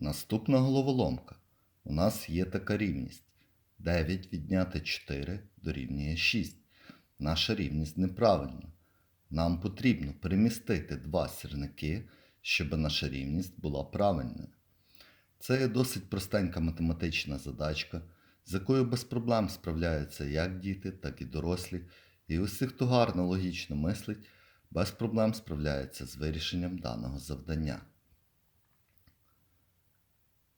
Наступна головоломка. У нас є така рівність. 9 відняти 4 дорівнює 6. Наша рівність неправильна. Нам потрібно перемістити два сірники, щоб наша рівність була правильною. Це є досить простенька математична задачка, з якою без проблем справляються як діти, так і дорослі. І усі, хто гарно логічно мислить, без проблем справляється з вирішенням даного завдання.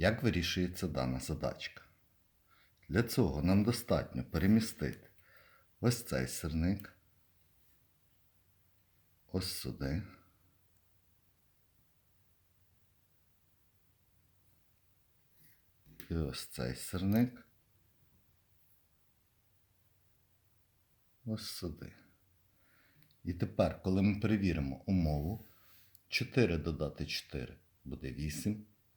Як вирішується дана задачка? Для цього нам достатньо перемістити ось цей сирник, ось сюди. І ось цей сирник. Ось сюди. І тепер, коли ми перевіримо умову, 4 додати 4 буде 8,